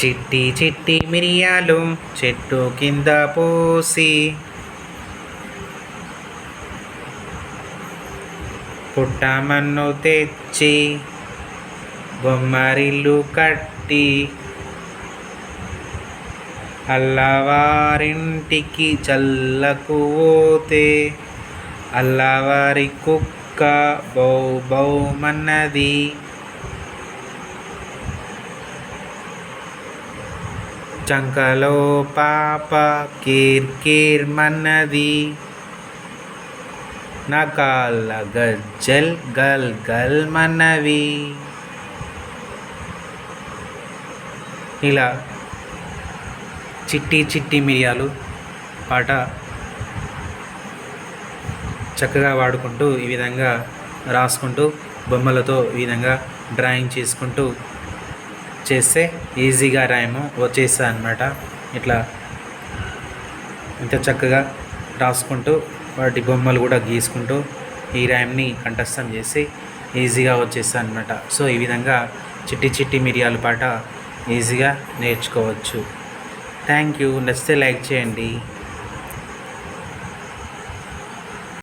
చిట్టి చిట్టి మిరియాలు చెట్టు కింద పోసి పుట్టమన్ను తెచ్చి బొమ్మరిల్లు కట్టి అల్లవారింటికి చల్లకు పోతే అల్లవారి కుక్క బౌ బౌమన్నది చంకలో పాప కీర్ మన్నది నకాల గజ్జల్ గల్ గల్ మన్నవి ఇలా చిట్టి చిట్టి మిరియాలు పాట చక్కగా వాడుకుంటూ ఈ విధంగా రాసుకుంటూ బొమ్మలతో ఈ విధంగా డ్రాయింగ్ చేసుకుంటూ చేస్తే ఈజీగా రాయము వచ్చేస్తా అనమాట ఇట్లా ఇంత చక్కగా రాసుకుంటూ వాటి బొమ్మలు కూడా గీసుకుంటూ ఈ ర్యామ్ని కంఠస్థం చేసి ఈజీగా వచ్చేస్తా అనమాట సో ఈ విధంగా చిట్టి చిట్టి మిరియాల పాట ఈజీగా నేర్చుకోవచ్చు. థ్యాంక్ యూ నచ్చితే లైక్ చేయండి.